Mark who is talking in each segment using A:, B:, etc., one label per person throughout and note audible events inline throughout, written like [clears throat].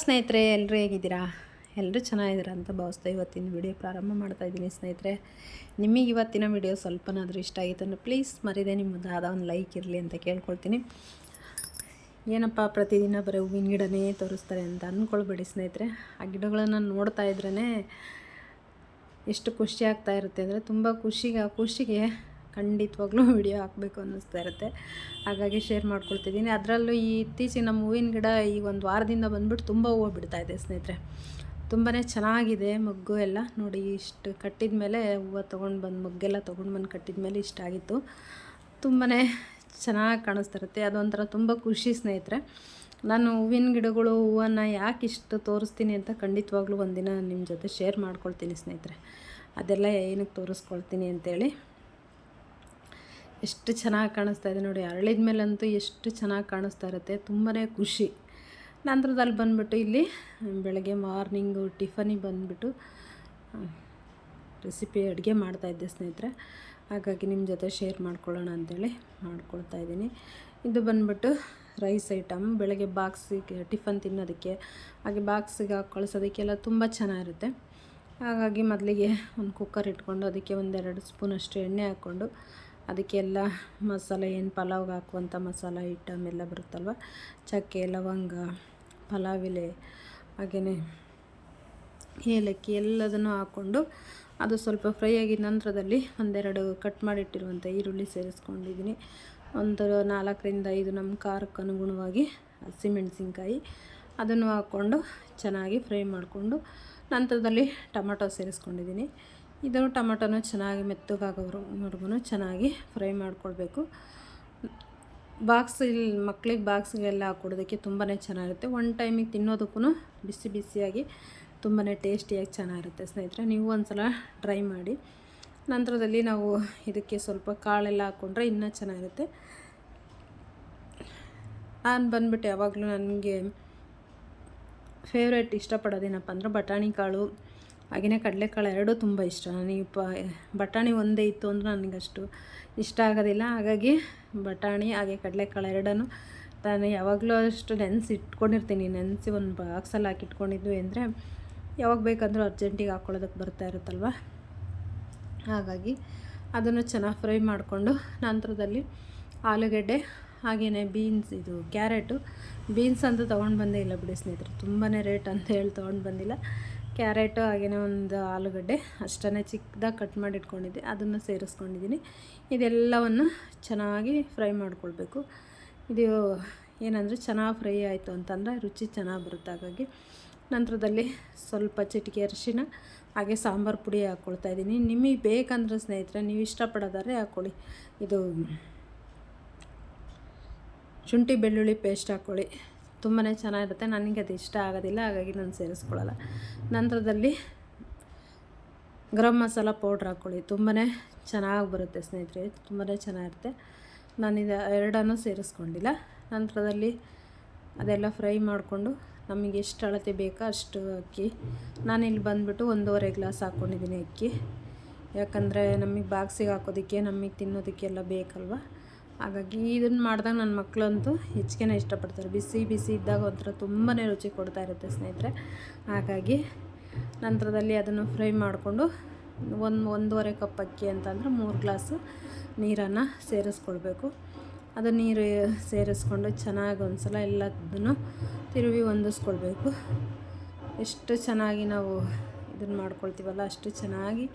A: ಸ್ನೇಹಿತರೆ ಎಲ್ಲರೂ ಹೇಗಿದ್ದೀರಾ? ಎಲ್ಲರೂ ಚೆನ್ನಾಗಿದ್ದೀರಾ ಅಂತ ಭಾವಿಸ್ತಾ ಇವತ್ತಿನ ವಿಡಿಯೋ ಪ್ರಾರಂಭ ಮಾಡ್ತಾ ಇದ್ದೀನಿ ಸ್ನೇಹಿತರೆ. ನಿಮಗೆ ಇವತ್ತಿನ ವಿಡಿಯೋ ಸ್ವಲ್ಪನಾದರೂ ಇಷ್ಟ ಆಗಿತ್ತು ಅಂದರೆ ಪ್ಲೀಸ್ ಮರಿದೆ, ನಿಮ್ಮದಾದ ಒಂದು ಲೈಕ್ ಇರಲಿ ಅಂತ ಕೇಳ್ಕೊಳ್ತೀನಿ. ಏನಪ್ಪ, ಪ್ರತಿದಿನ ಬರೀ ಹೂವಿನ ಗಿಡನೇ ತೋರಿಸ್ತಾರೆ ಅಂತ ಅಂದ್ಕೊಳ್ಬೇಡಿ ಸ್ನೇಹಿತರೆ. ಆ ಗಿಡಗಳನ್ನು ನೋಡ್ತಾ ಇದ್ರೇ ಎಷ್ಟು ಖುಷಿ ಆಗ್ತಾ ಇರುತ್ತೆ ಅಂದರೆ ತುಂಬ ಖುಷಿಗೆ ಖುಷಿಗೆ ಖಂಡಿತವಾಗ್ಲೂ [laughs] ವಿಡಿಯೋ ಹಾಕಬೇಕು ಅನ್ನಿಸ್ತಾ ಇರುತ್ತೆ. ಹಾಗಾಗಿ ಶೇರ್ ಮಾಡ್ಕೊಳ್ತಿದ್ದೀನಿ. ಅದರಲ್ಲೂ ಈ ಇತ್ತೀಚಿನ ಹೂವಿನ ಗಿಡ ಈ ಒಂದು ವಾರದಿಂದ ಬಂದ್ಬಿಟ್ಟು ತುಂಬ ಹೂವು ಬಿಡ್ತಾ ಇದೆ ಸ್ನೇಹಿತರೆ. ತುಂಬಾ ಚೆನ್ನಾಗಿದೆ ಮಗ್ಗು ಎಲ್ಲ. ನೋಡಿ, ಇಷ್ಟು ಕಟ್ಟಿದ ಮೇಲೆ ಹೂವು ತೊಗೊಂಡು ಬಂದು, ಮಗ್ಗೆಲ್ಲ ತೊಗೊಂಡು ಬಂದು ಕಟ್ಟಿದ ಮೇಲೆ ಇಷ್ಟ ಆಗಿತ್ತು. ತುಂಬಾ ಚೆನ್ನಾಗಿ ಕಾಣಿಸ್ತಾ ಇರುತ್ತೆ. ಅದೊಂಥರ ತುಂಬ ಖುಷಿ ಸ್ನೇಹಿತರೆ. ನಾನು ಹೂವಿನ ಗಿಡಗಳು, ಹೂವನ್ನು ಯಾಕೆ ಇಷ್ಟು ತೋರಿಸ್ತೀನಿ ಅಂತ ಖಂಡಿತವಾಗ್ಲೂ ಒಂದಿನ ನಿಮ್ಮ ಜೊತೆ ಶೇರ್ ಮಾಡ್ಕೊಳ್ತೀನಿ ಸ್ನೇಹಿತರೆ. ಅದೆಲ್ಲ ಏನಕ್ಕೆ ತೋರಿಸ್ಕೊಳ್ತೀನಿ ಅಂತೇಳಿ. ಎಷ್ಟು ಚೆನ್ನಾಗಿ ಕಾಣಿಸ್ತಾ ಇದೆ ನೋಡಿ, ಅರಳಿದ ಮೇಲಂತೂ ಎಷ್ಟು ಚೆನ್ನಾಗಿ ಕಾಣಿಸ್ತಾ ಇರುತ್ತೆ ತುಂಬಾ ಖುಷಿ. ನಂತರದಲ್ಲಿ ಬಂದುಬಿಟ್ಟು ಇಲ್ಲಿ ಬೆಳಗ್ಗೆ ಮಾರ್ನಿಂಗು ಟಿಫನಿಗೆ ಬಂದುಬಿಟ್ಟು ರೆಸಿಪಿ ಅಡುಗೆ ಮಾಡ್ತಾಯಿದ್ದೆ ಸ್ನೇಹಿತರೆ. ಹಾಗಾಗಿ ನಿಮ್ಮ ಜೊತೆ ಶೇರ್ ಮಾಡ್ಕೊಳ್ಳೋಣ ಅಂತೇಳಿ ಮಾಡ್ಕೊಳ್ತಾ ಇದ್ದೀನಿ. ಇದು ಬಂದುಬಿಟ್ಟು ರೈಸ್ ಐಟಮ್. ಬೆಳಗ್ಗೆ ಬಾಕ್ಸಿಗೆ ಟಿಫನ್ ತಿನ್ನೋದಕ್ಕೆ, ಹಾಗೆ ಬಾಕ್ಸಿಗೆ ಹಾಕಿ ಕಳಿಸೋದಕ್ಕೆಲ್ಲ ತುಂಬ ಚೆನ್ನಾಗಿರುತ್ತೆ. ಹಾಗಾಗಿ ಮೊದಲಿಗೆ ಒಂದು ಕುಕ್ಕರ್ ಇಟ್ಕೊಂಡು, ಅದಕ್ಕೆ ಒಂದೆರಡು ಸ್ಪೂನಷ್ಟು ಎಣ್ಣೆ ಹಾಕ್ಕೊಂಡು ಅದಕ್ಕೆಲ್ಲ ಮಸಾಲೆ ಏನು ಪಲಾವ್ಗೆ ಹಾಕುವಂಥ ಮಸಾಲ ಐಟಮ್ ಎಲ್ಲ ಬರುತ್ತಲ್ವ? ಚಕ್ಕೆ, ಲವಂಗ ಪಲಾವ್ ಎಲೆ ಹಾಗೆಯೇ ಏಲಕ್ಕಿ ಎಲ್ಲದನ್ನು ಹಾಕ್ಕೊಂಡು ಅದು ಸ್ವಲ್ಪ ಫ್ರೈ ಆಗಿದ ನಂತರದಲ್ಲಿ ಒಂದೆರಡು ಕಟ್ ಮಾಡಿಟ್ಟಿರುವಂಥ ಈರುಳ್ಳಿ ಸೇರಿಸ್ಕೊಂಡಿದ್ದೀನಿ. ಒಂದು ನಾಲ್ಕರಿಂದ ಐದು ನಮ್ಮ ಖಾರಕ್ಕೆ ಅನುಗುಣವಾಗಿ ಹಸಿಮೆಣಸಿನ್ಕಾಯಿ ಅದನ್ನು ಹಾಕ್ಕೊಂಡು ಚೆನ್ನಾಗಿ ಫ್ರೈ ಮಾಡಿಕೊಂಡು ನಂತರದಲ್ಲಿ ಟೊಮೆಟೊ ಸೇರಿಸ್ಕೊಂಡಿದ್ದೀನಿ. ಇದು ಟೊಮಟೊನ ಚೆನ್ನಾಗಿ ಮೆತ್ತಗಾಗೋವರೆಗೂ ಚೆನ್ನಾಗಿ ಫ್ರೈ ಮಾಡಿಕೊಳ್ಬೇಕು. ಬಾಕ್ಸ್ ಇಲ್ಲಿ ಮಕ್ಳಿಗೆ ಬಾಕ್ಸ್ಗೆಲ್ಲ ಹಾಕೊಡೋದಕ್ಕೆ ತುಂಬಾ ಚೆನ್ನಾಗಿರುತ್ತೆ. ಒನ್ ಟೈಮಿಗೆ ತಿನ್ನೋದಕ್ಕೂ ಬಿಸಿ ಬಿಸಿಯಾಗಿ ತುಂಬಾ ಟೇಸ್ಟಿಯಾಗಿ ಚೆನ್ನಾಗಿರುತ್ತೆ ಸ್ನೇಹಿತರೆ. ನೀವು ಒಂದು ಸಲ ಟ್ರೈ ಮಾಡಿ. ನಂತರದಲ್ಲಿ ನಾವು ಇದಕ್ಕೆ ಸ್ವಲ್ಪ ಕಾಳೆಲ್ಲ ಹಾಕ್ಕೊಂಡ್ರೆ ಇನ್ನೂ ಚೆನ್ನಾಗಿರುತ್ತೆ. ನಾನು ಬಂದ್ಬಿಟ್ಟು ಯಾವಾಗಲೂ ನನಗೆ ಫೇವ್ರೇಟ್ ಇಷ್ಟಪಡೋದೇನಪ್ಪ ಅಂದ್ರೆ ಬಟಾಣಿ ಕಾಳು. ಹಾಗೆಯೇ ಕಡಲೆಕಾಳು ಎರಡೂ ತುಂಬ ಇಷ್ಟ. ನನಗೆ ಪ, ಬಟಾಣಿ ಒಂದೇ ಇತ್ತು ಅಂದರೆ ನನಗಷ್ಟು ಇಷ್ಟ ಆಗೋದಿಲ್ಲ. ಹಾಗಾಗಿ ಬಟಾಣಿ, ಹಾಗೆ ಕಡಲೆಕಾಳು ಎರಡನ್ನೂ ನಾನು ಯಾವಾಗಲೂ ಅಷ್ಟು ನೆನೆಸಿ ಇಟ್ಕೊಂಡಿರ್ತೀನಿ. ನೆನೆಸಿ ಒಂದು ಬಾಕ್ಸಲ್ಲಿ ಹಾಕಿ ಇಟ್ಕೊಂಡಿದ್ವಿ ಅಂದರೆ ಯಾವಾಗ ಬೇಕಂದ್ರೂ ಅರ್ಜೆಂಟಿಗೆ ಹಾಕ್ಕೊಳ್ಳೋದಕ್ಕೆ ಬರ್ತಾ ಇರುತ್ತಲ್ವ? ಹಾಗಾಗಿ ಅದನ್ನು ಚೆನ್ನಾಗಿ ಫ್ರೈ ಮಾಡಿಕೊಂಡು ನಂತರದಲ್ಲಿ ಆಲೂಗೆಡ್ಡೆ, ಹಾಗೆಯೇ ಬೀನ್ಸ್, ಇದು ಕ್ಯಾರೆಟು. ಬೀನ್ಸ್ ಅಂತೂ ತೊಗೊಂಡು ಬಂದೇ ಇಲ್ಲ ಬಿಡಿ ಸ್ನೇಹಿತರು. ತುಂಬಾ ರೇಟ್ ಅಂತ ಹೇಳಿ ತೊಗೊಂಡು ಬಂದಿಲ್ಲ. ಕ್ಯಾರೆಟು ಹಾಗೆಯೇ ಒಂದು ಆಲೂಗಡ್ಡೆ ಅಷ್ಟನ್ನೇ ಚಿಕ್ಕದಾಗಿ ಕಟ್ ಮಾಡಿ ಇಟ್ಕೊಂಡಿದ್ದೆ ಅದನ್ನು ಸೇರಿಸ್ಕೊಂಡಿದ್ದೀನಿ. ಇದೆಲ್ಲವನ್ನು ಚೆನ್ನಾಗಿ ಫ್ರೈ ಮಾಡಿಕೊಳ್ಬೇಕು. ಇದು ಏನಂದರೆ ಚೆನ್ನಾಗಿ ಫ್ರೈ ಆಯಿತು ಅಂತಂದರೆ ರುಚಿ ಚೆನ್ನಾಗಿ ಬರುತ್ತೆ ಹಾಗಾಗಿ. ನಂತರದಲ್ಲಿ ಸ್ವಲ್ಪ ಚಿಟಿಕೆ ಅರಿಶಿನ, ಹಾಗೆ ಸಾಂಬಾರು ಪುಡಿ ಹಾಕ್ಕೊಳ್ತಾ ಇದ್ದೀನಿ. ನಿಮಗೆ ಬೇಕಂದ್ರೆ ಸ್ನೇಹಿತರೆ, ನೀವು ಇಷ್ಟಪಡೋದಾದ್ರೆ ಹಾಕ್ಕೊಳ್ಳಿ. ಇದು ಶುಂಠಿ ಬೆಳ್ಳುಳ್ಳಿ ಪೇಸ್ಟ್ ಹಾಕ್ಕೊಳ್ಳಿ. ತುಂಬಾ ಚೆನ್ನಾಗಿರುತ್ತೆ. ನನಗೆ ಅದು ಇಷ್ಟ ಆಗೋದಿಲ್ಲ, ಹಾಗಾಗಿ ನಾನು ಸೇರಿಸ್ಕೊಳ್ಳಲ್ಲ. ನಂತರದಲ್ಲಿ ಗರಂ ಮಸಾಲ ಪೌಡ್ರ್ ಹಾಕ್ಕೊಳ್ಳಿ ತುಂಬಾ ಚೆನ್ನಾಗಿ ಬರುತ್ತೆ ಸ್ನೇಹಿತರೆ ತುಂಬಾ ಚೆನ್ನಾಗಿರುತ್ತೆ. ನಾನಿದು ಎರಡನ್ನು ಸೇರಿಸ್ಕೊಂಡಿಲ್ಲ. ನಂತರದಲ್ಲಿ ಅದೆಲ್ಲ ಫ್ರೈ ಮಾಡಿಕೊಂಡು ನಮಗೆ ಎಷ್ಟು ಅಳತೆ ಬೇಕೋ ಅಷ್ಟು ಅಕ್ಕಿ. ನಾನಿಲ್ಲಿ ಬಂದುಬಿಟ್ಟು ಒಂದೂವರೆ ಗ್ಲಾಸ್ ಹಾಕ್ಕೊಂಡಿದ್ದೀನಿ ಅಕ್ಕಿ. ಯಾಕಂದರೆ ನಮಗೆ ಬಾಕ್ಸಿಗೆ ಹಾಕೋದಕ್ಕೆ, ನಮಗೆ ತಿನ್ನೋದಕ್ಕೆಲ್ಲ ಬೇಕಲ್ವ? ಹಾಗಾಗಿ ಇದನ್ನು ಮಾಡಿದಾಗ ನನ್ನ ಮಕ್ಕಳಂತೂ ಹೆಚ್ಚಿಗೆ ಇಷ್ಟಪಡ್ತಾರೆ. ಬಿಸಿ ಬಿಸಿ ಇದ್ದಾಗ ಒಂಥರ ತುಂಬಾ ರುಚಿ ಕೊಡ್ತಾ ಇರುತ್ತೆ ಸ್ನೇಹಿತರೆ. ಹಾಗಾಗಿ ನಂತರದಲ್ಲಿ ಅದನ್ನು ಫ್ರೈ ಮಾಡಿಕೊಂಡು ಒಂದು, ಒಂದೂವರೆ ಕಪ್ ಅಕ್ಕಿ ಅಂತಂದರೆ ಮೂರು ಗ್ಲಾಸು ನೀರನ್ನು ಸೇರಿಸ್ಕೊಳ್ಬೇಕು ಅದು ನೀರು ಸೇರಿಸ್ಕೊಂಡು ಚೆನ್ನಾಗಿ ಒಂದು ಸಲ ಎಲ್ಲದನ್ನು ತಿರುವಿ ಹೊಂದಿಸ್ಕೊಳ್ಬೇಕು ಎಷ್ಟು ಚೆನ್ನಾಗಿ ನಾವು ಇದನ್ನು ಮಾಡ್ಕೊಳ್ತೀವಲ್ಲ, ಅಷ್ಟು ಚೆನ್ನಾಗಿ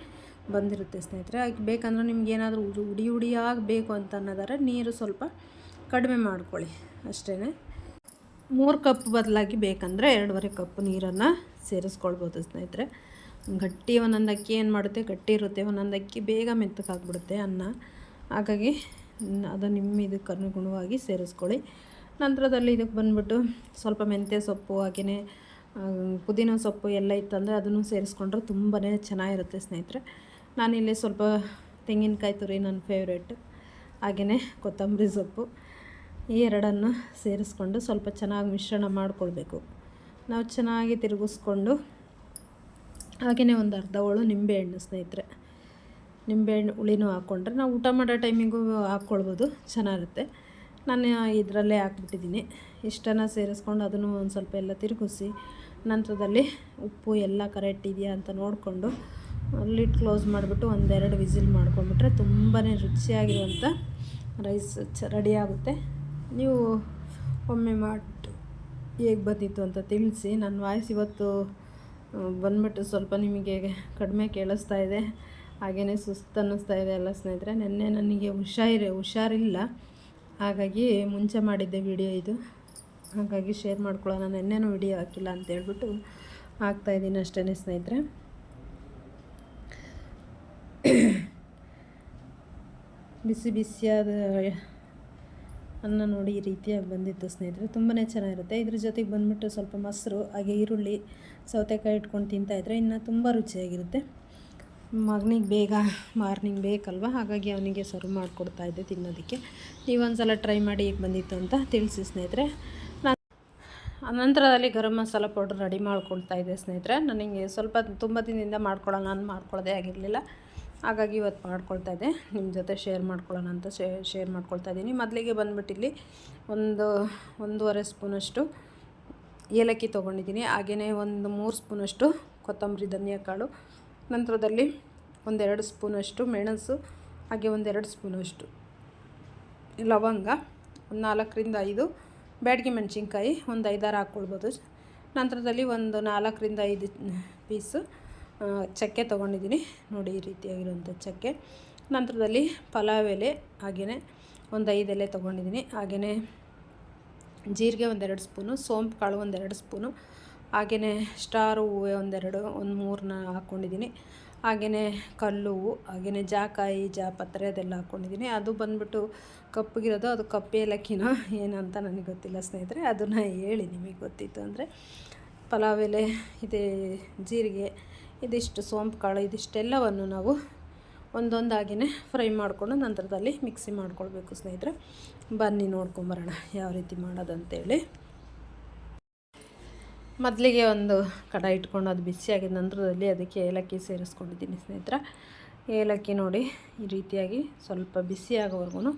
A: ಬಂದಿರುತ್ತೆ ಸ್ನೇಹಿತರೆ. ಬೇಕಂದ್ರೆ ನಿಮ್ಗೆ ಏನಾದರೂ ಉಡಿ ಉಡಿಯಾಗಿ ಬೇಕು ಅಂತ ಅನ್ನೋದಾದ್ರೆ ನೀರು ಸ್ವಲ್ಪ ಕಡಿಮೆ ಮಾಡ್ಕೊಳ್ಳಿ ಅಷ್ಟೇ ಮೂರು ಕಪ್ ಬದಲಾಗಿ ಬೇಕಂದರೆ ಎರಡೂವರೆ ಕಪ್ ನೀರನ್ನು ಸೇರಿಸ್ಕೊಳ್ಬೋದು ಸ್ನೇಹಿತರೆ. ಗಟ್ಟಿ ಒಂದೊಂದು ಅಕ್ಕಿ ಏನು ಮಾಡುತ್ತೆ? ಗಟ್ಟಿ ಇರುತ್ತೆ. ಒಂದೊಂದು ಅಕ್ಕಿ ಬೇಗ ಮೆತ್ತಗಾಗ್ಬಿಡುತ್ತೆ ಅನ್ನ. ಹಾಗಾಗಿ ಅದು ನಿಮ್ಮ ಇದಕ್ಕೆ ಅನುಗುಣವಾಗಿ ಸೇರಿಸ್ಕೊಳ್ಳಿ. ನಂತರದಲ್ಲಿ ಇದಕ್ಕೆ ಬಂದುಬಿಟ್ಟು ಸ್ವಲ್ಪ ಮೆಂತ್ಯ ಸೊಪ್ಪು ಹಾಗೆಯೇ ಪುದೀನ ಸೊಪ್ಪು ಎಲ್ಲ ಇತ್ತಂದರೆ ಅದನ್ನು ಸೇರಿಸ್ಕೊಂಡ್ರೆ ತುಂಬಾ ಚೆನ್ನಾಗಿರುತ್ತೆ ಸ್ನೇಹಿತರೆ. ನಾನಿಲ್ಲಿ ಸ್ವಲ್ಪ ತೆಂಗಿನಕಾಯಿ ತುರಿ ನನ್ನ ಫೇವ್ರೇಟ್ ಹಾಗೆಯೇ ಕೊತ್ತಂಬರಿ ಸೊಪ್ಪು. ಈ ಎರಡನ್ನು ಸೇರಿಸ್ಕೊಂಡು ಸ್ವಲ್ಪ ಚೆನ್ನಾಗಿ ಮಿಶ್ರಣ ಮಾಡಿಕೊಳ್ಬೇಕು. ನಾವು ಚೆನ್ನಾಗಿ ತಿರುಗಿಸ್ಕೊಂಡು ಹಾಗೆಯೇ ಒಂದು ಅರ್ಧ ಹೋಳು ನಿಂಬೆಹಣ್ಣು ಸ್ನೇಹಿತರೆ. ನಿಂಬೆಹಣ್ಣು ಹುಳಿನೂ ಹಾಕ್ಕೊಂಡ್ರೆ ನಾವು ಊಟ ಮಾಡೋ ಟೈಮಿಗೂ ಹಾಕ್ಕೊಳ್ಬೋದು, ಚೆನ್ನಾಗಿರುತ್ತೆ. ನಾನು ಇದರಲ್ಲೇ ಹಾಕ್ಬಿಟ್ಟಿದ್ದೀನಿ. ಇಷ್ಟನ್ನು ಸೇರಿಸ್ಕೊಂಡು ಅದನ್ನು ಒಂದು ಸ್ವಲ್ಪ ಎಲ್ಲ ತಿರುಗಿಸಿ ನಂತರದಲ್ಲಿ ಉಪ್ಪು ಎಲ್ಲ ಕರೆಕ್ಟ್ ಇದೆಯಾ ಅಂತ ನೋಡಿಕೊಂಡು ಲಿಡ್ ಕ್ಲೋಸ್ ಮಾಡಿಬಿಟ್ಟು ಒಂದೆರಡು ವಿಸಿಲ್ ಮಾಡ್ಕೊಂಡ್ಬಿಟ್ರೆ ತುಂಬಾ ರುಚಿಯಾಗಿರುವಂಥ ರೈಸ್ ಚ ರೆಡಿ ಆಗುತ್ತೆ. ನೀವು ಒಮ್ಮೆ ಮಾಡಿ, ಹೇಗೆ ಬಂದಿತ್ತು ಅಂತ ತಿಳಿಸಿ. ನನ್ನ ವಾಯ್ಸ್ ಇವತ್ತು ಬಂದ್ಬಿಟ್ಟು ಸ್ವಲ್ಪ ನಿಮಗೆ ಕಡಿಮೆ ಕೇಳಿಸ್ತಾ ಇದೆ. ಹಾಗೆಯೇ ಸುಸ್ತು ಅನ್ನಿಸ್ತಾ ಇದೆ ಎಲ್ಲ ಸ್ನೇಹಿತರೆ. ನಿನ್ನೆ ನನಗೆ ಹುಷಾರಿ, ಹುಷಾರಿಲ್ಲ. ಹಾಗಾಗಿ ಮುಂಚೆ ಮಾಡಿದ್ದೆ ವಿಡಿಯೋ ಇದು. ಹಾಗಾಗಿ ಶೇರ್ ಮಾಡ್ಕೊಳ್ಳೋಣ. ನೆನ್ನೆನೂ ವಿಡಿಯೋ ಹಾಕಿಲ್ಲ ಅಂತ ಹೇಳ್ಬಿಟ್ಟು ಹಾಕ್ತಾಯಿದ್ದೀನಿ ಅಷ್ಟೇ ಸ್ನೇಹಿತರೆ. ಬಿಸಿ ಬಿಸಿಯಾದ ಅನ್ನ ನೋಡಿ ಈ ರೀತಿಯಾಗಿ ಬಂದಿತ್ತು ಸ್ನೇಹಿತರೆ. ತುಂಬಾ ಚೆನ್ನಾಗಿರುತ್ತೆ. ಇದ್ರ ಜೊತೆಗೆ ಬಂದುಬಿಟ್ಟು ಸ್ವಲ್ಪ ಮೊಸರು, ಹಾಗೆ ಈರುಳ್ಳಿ, ಸೌತೆಕಾಯಿ ಇಟ್ಕೊಂಡು ತಿಂತಾಯಿದ್ರೆ ಇನ್ನೂ ತುಂಬ ರುಚಿಯಾಗಿರುತ್ತೆ. ಮಗನಿಗೆ ಬೇಗ, ಮಾರ್ನಿಂಗ್ ಬೇಕಲ್ವ? ಹಾಗಾಗಿ ಅವನಿಗೆ ಸರ್ವ್ ಮಾಡಿಕೊಡ್ತಾ ಇದ್ದೆ ತಿನ್ನೋದಕ್ಕೆ. ನೀವೊಂದ್ಸಲ ಟ್ರೈ ಮಾಡಿ ಈಗ ಬಂದಿತ್ತು ಅಂತ ತಿಳಿಸಿ ಸ್ನೇಹಿತರೆ. ನಾನು ಅನಂತರದಲ್ಲಿ ಗರಂ ಮಸಾಲ ಪೌಡ್ರ್ ರೆಡಿ ಮಾಡ್ಕೊಳ್ತಾ ಇದ್ದೆ ಸ್ನೇಹಿತರೆ. ನನಗೆ ಸ್ವಲ್ಪ ತುಂಬ ದಿನದಿಂದ ಮಾಡ್ಕೊಳ್ಳೋಣ ನಾನು ಮಾಡ್ಕೊಳ್ಳೋದೇ ಆಗಿರಲಿಲ್ಲ. ಹಾಗಾಗಿ ಇವತ್ತು ಮಾಡ್ಕೊಳ್ತಾ ಇದ್ದೆ. ನಿಮ್ಮ ಜೊತೆ ಶೇರ್ ಮಾಡ್ಕೊಳ್ಳೋಣ ಅಂತ ಶೇರ್ ಮಾಡ್ಕೊಳ್ತಾ ಇದ್ದೀನಿ. ಮೊದಲಿಗೆ ಬಂದ್ಬಿಟ್ಟು ಇಲ್ಲಿ ಒಂದು, ಒಂದೂವರೆ ಸ್ಪೂನಷ್ಟು ಏಲಕ್ಕಿ ತೊಗೊಂಡಿದ್ದೀನಿ. ಹಾಗೆಯೇ ಒಂದು ಮೂರು ಸ್ಪೂನಷ್ಟು ಕೊತ್ತಂಬರಿ ಧನಿಯಾ ಕಾಳು. ನಂತರದಲ್ಲಿ ಒಂದೆರಡು ಸ್ಪೂನಷ್ಟು ಮೆಣಸು, ಹಾಗೆ ಒಂದೆರಡು ಸ್ಪೂನಷ್ಟು ಲವಂಗ, ಒಂದು ನಾಲ್ಕರಿಂದ ಐದು ಬ್ಯಾಡಗಿ ಮೆಣಸಿನ್ಕಾಯಿ, ಒಂದು ಐದಾರು ಹಾಕ್ಕೊಳ್ಬೋದು. ನಂತರದಲ್ಲಿ ಒಂದು ನಾಲ್ಕರಿಂದ ಐದು ಪೀಸು ಚಕ್ಕೆ ತೊಗೊಂಡಿದ್ದೀನಿ. ನೋಡಿ, ಈ ರೀತಿಯಾಗಿರುವಂಥ ಚಕ್ಕೆ. ನಂತರದಲ್ಲಿ ಪಲಾವ್ ಎಲೆ ಹಾಗೆಯೇ ಒಂದು ಐದು ಎಲೆ ತೊಗೊಂಡಿದ್ದೀನಿ. ಹಾಗೆಯೇ ಜೀರಿಗೆ ಒಂದೆರಡು ಸ್ಪೂನು, ಸೋಂಪು ಕಾಳು ಒಂದೆರಡು ಸ್ಪೂನು ಹಾಗೆಯೇ ಸ್ಟಾರ್ ಹೂವು ಒಂದೆರಡು, ಒಂದು ಮೂರನ್ನ ಹಾಕ್ಕೊಂಡಿದ್ದೀನಿ ಹಾಗೆಯೇ ಕಲ್ಲು ಹೂವು ಹಾಗೆಯೇ ಜಾಕಾಯಿ, ಜಾಪತ್ರೆ ಅದೆಲ್ಲ ಹಾಕ್ಕೊಂಡಿದ್ದೀನಿ ಅದು ಬಂದ್ಬಿಟ್ಟು ಕಪ್ಪಗಿರೋದು, ಅದು ಕಪ್ಪು ಏಲಕ್ಕಿನೋ ಏನಂತ ನನಗೆ ಗೊತ್ತಿಲ್ಲ ಸ್ನೇಹಿತರೆ, ಅದನ್ನು ಹೇಳಿ ನಿಮಗೆ ಗೊತ್ತಿತ್ತು ಅಂದರೆ ಪಲಾವ್ ಎಲೆ, ಇದೆ ಜೀರಿಗೆ ಇದಿಷ್ಟು ಸೋಂಪು ಕಾಳು, ಇದಿಷ್ಟೆಲ್ಲವನ್ನು ನಾವು ಒಂದೊಂದಾಗಿಯೇ ಫ್ರೈ ಮಾಡಿಕೊಂಡು ನಂತರದಲ್ಲಿ ಮಿಕ್ಸಿ ಮಾಡ್ಕೊಳ್ಬೇಕು ಸ್ನೇಹಿತರೆ. ಬನ್ನಿ ನೋಡ್ಕೊಂಬರೋಣ ಯಾವ ರೀತಿ ಮಾಡೋದಂತೇಳಿ. ಮೊದಲಿಗೆ ಒಂದು ಕಡ ಇಟ್ಕೊಂಡು ಅದು ಬಿಸಿಯಾಗಿದ ನಂತರದಲ್ಲಿ ಅದಕ್ಕೆ ಏಲಕ್ಕಿ ಸೇರಿಸ್ಕೊಂಡಿದ್ದೀನಿ ಸ್ನೇಹಿತರೆ. ಏಲಕ್ಕಿ ನೋಡಿ ಈ ರೀತಿಯಾಗಿ ಸ್ವಲ್ಪ ಬಿಸಿ ಆಗೋವರೆಗೂ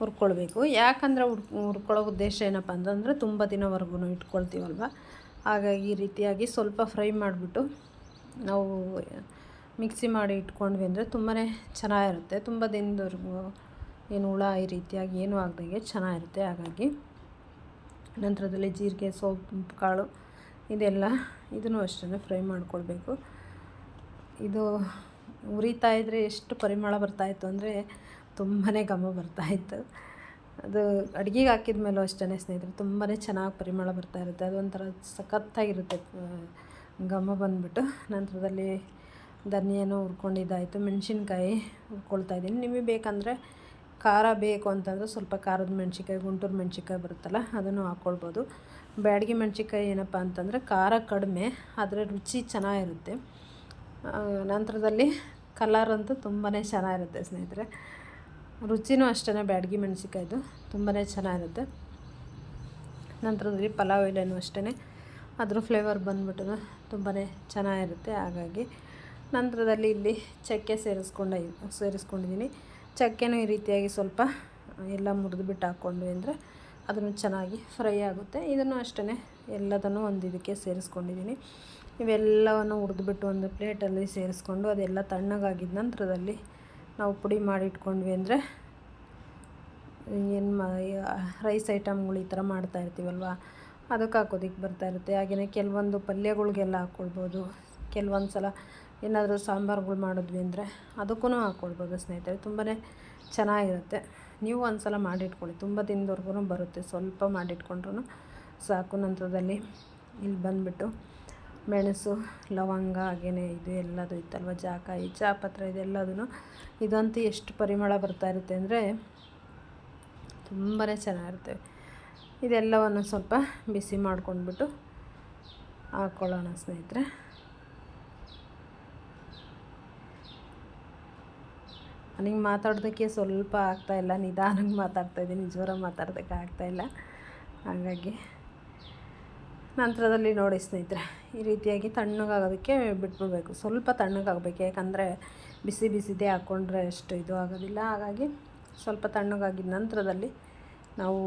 A: ಹುರ್ಕೊಳ್ಬೇಕು. ಯಾಕಂದರೆ ಹುರ್, ಹುರ್ಕೊಳ್ಳೋ ಉದ್ದೇಶ ಏನಪ್ಪ ಅಂತಂದರೆ ತುಂಬ ದಿನವರೆಗೂ ಇಟ್ಕೊಳ್ತೀವಲ್ವ? ಹಾಗಾಗಿ ಈ ರೀತಿಯಾಗಿ ಸ್ವಲ್ಪ ಫ್ರೈ ಮಾಡಿಬಿಟ್ಟು ನಾವು ಮಿಕ್ಸಿ ಮಾಡಿ ಇಟ್ಕೊಂಡ್ವಿ ಅಂದರೆ ತುಂಬಾ ಚೆನ್ನಾಗಿರುತ್ತೆ. ತುಂಬ ದಿನದವರೆಗೂ ಏನು ಹುಳ ಈ ರೀತಿಯಾಗಿ ಏನೂ ಆಗ್ದಂಗೆ ಚೆನ್ನಾಗಿರುತ್ತೆ. ಹಾಗಾಗಿ ನಂತರದಲ್ಲಿ ಜೀರಿಗೆ, ಸೋಂಪು, ಕಾಳು ಇದೆಲ್ಲ ಇದನ್ನು ಅಷ್ಟೇ ಫ್ರೈ ಮಾಡ್ಕೊಳ್ಬೇಕು. ಇದು ಉರಿತಾ ಇದ್ದರೆ ಎಷ್ಟು ಪರಿಮಳ ಬರ್ತಾಯಿತ್ತು ಅಂದರೆ ತುಂಬಾ ಘಮ ಬರ್ತಾಯಿತ್ತು ಅದು ಅಡುಗೆಗೆ ಹಾಕಿದ ಮೇಲೂ ಅಷ್ಟೇ ಸ್ನೇಹಿತರೆ ತುಂಬಾ ಚೆನ್ನಾಗಿ ಪರಿಮಳ ಬರ್ತಾ ಇರುತ್ತೆ. ಅದೊಂಥರ ಸಖತ್ತಾಗಿರುತ್ತೆ ಘಮ ಬಂದ್ಬಿಟ್ಟು ನಂತರದಲ್ಲಿ ಧನಿಯನ್ನು ಹುರ್ಕೊಂಡಿದ್ದಾಯಿತು, ಮೆಣಸಿನ್ಕಾಯಿ ಹುರ್ಕೊಳ್ತಾ ಇದ್ದೀನಿ. ನಿಮಗೆ ಬೇಕಂದರೆ ಖಾರ ಬೇಕು ಅಂತಂದರೆ ಸ್ವಲ್ಪ ಖಾರದ ಮೆಣ್ಸಿನ್ಕಾಯಿ, ಗುಂಟೂರು ಮೆಣ್ಸಿನ್ಕಾಯಿ ಬರುತ್ತಲ್ಲ, ಅದನ್ನು ಹಾಕ್ಕೊಳ್ಬೋದು. ಬ್ಯಾಡಗಿ ಮೆಣ್ಸಿನ್ಕಾಯಿ ಏನಪ್ಪ ಅಂತಂದರೆ ಖಾರ ಕಡಿಮೆ, ಆದರೆ ರುಚಿ ಚೆನ್ನಾಗಿರುತ್ತೆ. ನಂತರದಲ್ಲಿ ಕಲರ್ ಅಂತೂ ತುಂಬಾ ಚೆನ್ನಾಗಿರುತ್ತೆ ಸ್ನೇಹಿತರೆ. ರುಚಿನೂ ಅಷ್ಟೇ ಬ್ಯಾಡಗಿ ಮೆಣಸಿಕಾಯ್ದು ತುಂಬಾ ಚೆನ್ನಾಗಿರುತ್ತೆ. ನಂತರದಲ್ಲಿ ಪಲಾವ್ ಎಲೆನೂ ಅಷ್ಟೇ ಅದ್ರ ಫ್ಲೇವರ್ ಬಂದ್ಬಿಟ್ಟು ತುಂಬಾ ಚೆನ್ನಾಗಿರುತ್ತೆ. ಹಾಗಾಗಿ ನಂತರದಲ್ಲಿ ಇಲ್ಲಿ ಚಕ್ಕೆ ಸೇರಿಸ್ಕೊಂಡ ಸೇರಿಸ್ಕೊಂಡಿದ್ದೀನಿ. ಚಕ್ಕೆನೂ ಈ ರೀತಿಯಾಗಿ ಸ್ವಲ್ಪ ಎಲ್ಲ ಮುರಿದುಬಿಟ್ಟು ಹಾಕ್ಕೊಂಡ್ವಿ ಅಂದರೆ ಅದನ್ನು ಚೆನ್ನಾಗಿ ಫ್ರೈ ಆಗುತ್ತೆ. ಇದನ್ನು ಅಷ್ಟೇ ಎಲ್ಲದನ್ನು ಒಂದು ಇದಕ್ಕೆ ಸೇರಿಸ್ಕೊಂಡಿದ್ದೀನಿ. ಇವೆಲ್ಲವನ್ನು ಹುರಿದ್ಬಿಟ್ಟು ಒಂದು ಪ್ಲೇಟಲ್ಲಿ ಸೇರಿಸ್ಕೊಂಡು ಅದೆಲ್ಲ ತಣ್ಣಗಾಗಿದ್ದ ನಂತರದಲ್ಲಿ ನಾವು ಪುಡಿ ಮಾಡಿಟ್ಕೊಂಡ್ವಿ ಅಂದರೆ ಏನು ಮಾ ರೈಸ್ ಐಟಮ್ಗಳು ಈ ಥರ ಮಾಡ್ತಾ ಇರ್ತೀವಲ್ವ? ಅದಕ್ಕೆ ಹಾಕೋದಿಕ್ಕೆ ಬರ್ತಾ ಇರುತ್ತೆ. ಹಾಗೆಯೇ ಕೆಲವೊಂದು ಪಲ್ಯಗಳಿಗೆಲ್ಲ ಹಾಕ್ಕೊಳ್ಬೋದು ಕೆಲವೊಂದು ಸಲ ಏನಾದರೂ ಸಾಂಬಾರುಗಳು ಮಾಡಿದ್ವಿ ಅಂದರೆ ಅದಕ್ಕೂ ಹಾಕ್ಕೊಳ್ಬೋದು ಸ್ನೇಹಿತರೆ. ತುಂಬಾ ಚೆನ್ನಾಗಿರುತ್ತೆ. ನೀವು ಒಂದು ಸಲ ಮಾಡಿಟ್ಕೊಳ್ಳಿ. ತುಂಬ ದಿನದವರೆಗೂ ಬರುತ್ತೆ. ಸ್ವಲ್ಪ ಮಾಡಿಟ್ಕೊಂಡ್ರೂ ಸಾಕು. ನಂತರದಲ್ಲಿ ಇಲ್ಲಿ ಬಂದುಬಿಟ್ಟು ಮೆಣಸು, ಲವಂಗ ಹಾಗೆಯೇ ಇದು ಎಲ್ಲದು ಇತ್ತಲ್ವ? ಜಾಕಾಯಿ, ಚಾಪತ್ರ ಇದೆಲ್ಲದೂ ಇದಂತೂ ಎಷ್ಟು ಪರಿಮಳ ಬರ್ತಾ ಇರುತ್ತೆ ಅಂದರೆ ತುಂಬಾ ಚೆನ್ನಾಗಿರುತ್ತೆ. ಇದೆಲ್ಲವನ್ನು ಸ್ವಲ್ಪ ಬಿಸಿ ಮಾಡ್ಕೊಂಡ್ಬಿಟ್ಟು ಹಾಕ್ಕೊಳ್ಳೋಣ ಸ್ನೇಹಿತರೆ. ನನಗೆ ಮಾತಾಡೋದಕ್ಕೆ ಸ್ವಲ್ಪ ಆಗ್ತಾಯಿಲ್ಲ ನಿಧಾನಕ್ಕೆ ಮಾತಾಡ್ತಾಯಿದ್ದೀನಿ ಜ್ವರ ಮಾತಾಡೋದಕ್ಕೆ ಆಗ್ತಾಯಿಲ್ಲ ಹಾಗಾಗಿ ನಂತರದಲ್ಲಿ ನೋಡಿ ಸ್ನೇಹಿತರೆ, ಈ ರೀತಿಯಾಗಿ ತಣ್ಣಗಾಗೋದಕ್ಕೆ ಬಿಟ್ಬಿಡ್ಬೇಕು, ಸ್ವಲ್ಪ ತಣ್ಣಗಾಗಬೇಕು. ಯಾಕಂದರೆ ಬಿಸಿ ಬಿಸಿದೇ ಹಾಕ್ಕೊಂಡ್ರೆ ಅಷ್ಟು ಇದು ಆಗೋದಿಲ್ಲ. ಹಾಗಾಗಿ ಸ್ವಲ್ಪ ತಣ್ಣಗಾಗಿದ ನಂತರದಲ್ಲಿ ನಾವು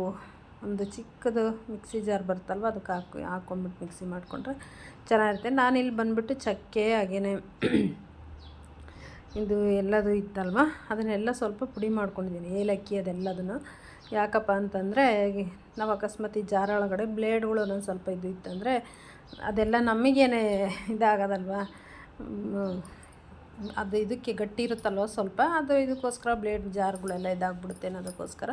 A: ಒಂದು ಚಿಕ್ಕದು ಮಿಕ್ಸಿ ಜಾರ್ ಬರುತ್ತಲ್ವ ಅದಕ್ಕೆ ಹಾಕಿ ಹಾಕ್ಕೊಂಬಿಟ್ಟು ಮಿಕ್ಸಿ ಮಾಡಿಕೊಂಡ್ರೆ ಚೆನ್ನಾಗಿರುತ್ತೆ. ನಾನಿಲ್ಲಿ ಬಂದುಬಿಟ್ಟು ಚಕ್ಕೆ, ಹಾಗೇನೆ [clears throat] ಇದು ಎಲ್ಲದು ಇತ್ತಲ್ವ? ಅದನ್ನೆಲ್ಲ ಸ್ವಲ್ಪ ಪುಡಿ ಮಾಡ್ಕೊಂಡಿದ್ದೀನಿ, ಏಲಕ್ಕಿ ಅದೆಲ್ಲದನ್ನು. ಯಾಕಪ್ಪ ಅಂತಂದರೆ, ನಾವು ಅಕಸ್ಮಾತ್ ಈ ಜಾರ ಒಳಗಡೆ ಬ್ಲೇಡ್ಗಳು ಒಂದೊಂದು ಸ್ವಲ್ಪ ಇದು ಇತ್ತಂದರೆ ಅದೆಲ್ಲ ನಮಗೇನೆ ಇದಾಗೋದಲ್ವ? ಅದು ಇದಕ್ಕೆ ಗಟ್ಟಿ ಇರುತ್ತಲ್ವ ಸ್ವಲ್ಪ, ಅದು ಇದಕ್ಕೋಸ್ಕರ ಬ್ಲೇಡ್ ಜಾರ್ಗಳೆಲ್ಲ ಇದಾಗ್ಬಿಡುತ್ತೆ ಅನ್ನೋದಕ್ಕೋಸ್ಕರ.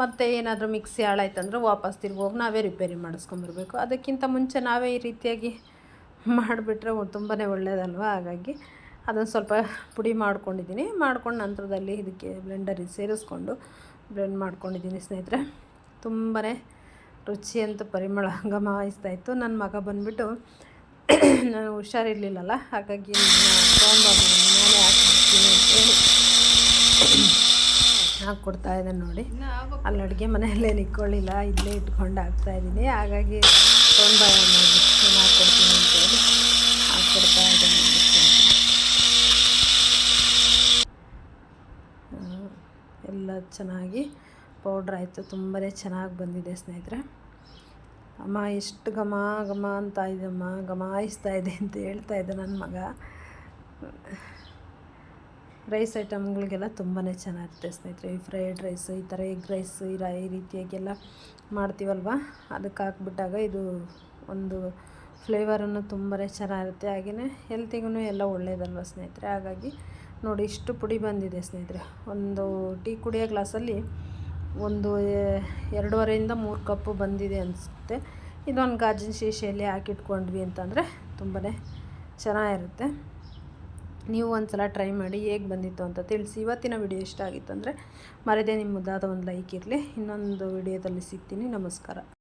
A: ಮತ್ತೆ ಏನಾದರೂ ಮಿಕ್ಸಿ ಹಾಳಾಯ್ತಂದ್ರೆ ವಾಪಸ್ ತಿರ್ಗಿ ಹೋಗಿ ನಾವೇ ರಿಪೇರಿ ಮಾಡಿಸ್ಕೊಂಬರ್ಬೇಕು. ಅದಕ್ಕಿಂತ ಮುಂಚೆ ನಾವೇ ಈ ರೀತಿಯಾಗಿ ಮಾಡಿಬಿಟ್ರೆ ತುಂಬಾ ಒಳ್ಳೆಯದಲ್ವ ಹಾಗಾಗಿ ಅದನ್ನು ಸ್ವಲ್ಪ ಪುಡಿ ಮಾಡ್ಕೊಂಡಿದ್ದೀನಿ ಮಾಡ್ಕೊಂಡು ನಂತರದಲ್ಲಿ ಇದಕ್ಕೆ ಬ್ಲೆಂಡರಿಗೆ ಸೇರಿಸ್ಕೊಂಡು ಬ್ಲೆಂಡ್ ಮಾಡ್ಕೊಂಡಿದ್ದೀನಿ ಸ್ನೇಹಿತರೆ. ತುಂಬಾ ಅಂತ ಪರಿಮಳ ಗಮಾಯಿಸ್ತಾ ಇತ್ತು ನನ್ನ ಮಗ ಬಂದುಬಿಟ್ಟು, ನಾನು ಹುಷಾರಿರ್ಲಿಲ್ಲಲ್ಲ? ಹಾಗಾಗಿ ತೊಗೊಂಡೋಗಿ ನಾನೇ ಹಾಕ್ಬಿಡ್ತೀನಿ ಅಂತೇಳಿ ಹಾಕ್ಕೊಡ್ತಾ ಇದ್ದಾನೆ ನೋಡಿ. ಅಲ್ಲಿ ಅಡುಗೆ ಮನೆಯಲ್ಲೇ ನಿಕ್ಕೊಳ್ಳಿಲ್ಲ ಇಲ್ಲೇ ಇಟ್ಕೊಂಡು ಹಾಕ್ತಾ ಇದ್ದೀನಿ. ಹಾಗಾಗಿ ತೊಂದ ಮಾಡಿ ನಾನು ಹಾಕ್ಕೊಡ್ತೀನಿ ಅಂತೇಳಿ ಹಾಕ್ಕೊಡ್ತಾ ಇದ್ದಾನೆ. ಎಲ್ಲ ಚೆನ್ನಾಗಿ ಪೌಡ್ರ್ ಆಯಿತು. ತುಂಬಾ ಚೆನ್ನಾಗಿ ಬಂದಿದೆ ಸ್ನೇಹಿತರೆ. ಅಮ್ಮ ಎಷ್ಟು ಘಮ ಘಮ ಅಂತ ಇದೆಯಮ್ಮ ಘಮಾಯಿಸ್ತಾ ಇದೆ ಅಂತ ಹೇಳ್ತಾ ಇದ್ದೆ ನನ್ನ ಮಗ. ರೈಸ್ ಐಟಮ್ಗಳಿಗೆಲ್ಲ ತುಂಬಾ ಚೆನ್ನಾಗಿರುತ್ತೆ ಸ್ನೇಹಿತರೆ. ಈ ಫ್ರೈಡ್ ರೈಸ್ ಈ ಥರ ಎಗ್ ರೈಸ್ ಈ ಈ ರೀತಿಯಾಗೆಲ್ಲ ಮಾಡ್ತೀವಲ್ವ? ಅದಕ್ಕೆ ಹಾಕ್ಬಿಟ್ಟಾಗ ಇದು ಒಂದು ಫ್ಲೇವರನ್ನು ತುಂಬಾ ಚೆನ್ನಾಗಿರುತ್ತೆ. ಹಾಗೆಯೇ ಹೆಲ್ತಿಗೂ ಎಲ್ಲ ಒಳ್ಳೆಯದಲ್ವ ಸ್ನೇಹಿತರೆ? ಹಾಗಾಗಿ ನೋಡಿ ಇಷ್ಟು ಪುಡಿ ಬಂದಿದೆ ಸ್ನೇಹಿತರೆ. ಒಂದು ಟೀ ಕುಡಿಯೋ ಗ್ಲಾಸಲ್ಲಿ ಒಂದು ಎರಡೂವರೆಯಿಂದ ಮೂರು ಕಪ್ಪು ಬಂದಿದೆ ಅನಿಸುತ್ತೆ. ಇದೊಂದು ಗಾಜಿನ ಶೀಶೆಯಲ್ಲಿ ಹಾಕಿಟ್ಕೊಂಡ್ವಿ ಅಂತಂದರೆ ತುಂಬಾ ಚೆನ್ನಾಗಿರುತ್ತೆ. ನೀವು ಒಂದು ಸಲ ಟ್ರೈ ಮಾಡಿ ಹೇಗೆ ಬಂದಿತ್ತು ಅಂತ ತಿಳಿಸಿ. ಇವತ್ತಿನ ವಿಡಿಯೋ ಇಷ್ಟ ಆಗಿತ್ತು ಅಂದರೆ ಮರದೇ ನಿಮ್ಮ ಮುದ್ದಾದ ಒಂದು ಲೈಕ್ ಇರಲಿ. ಇನ್ನೊಂದು ವಿಡಿಯೋದಲ್ಲಿ ಸಿಗ್ತೀನಿ. ನಮಸ್ಕಾರ.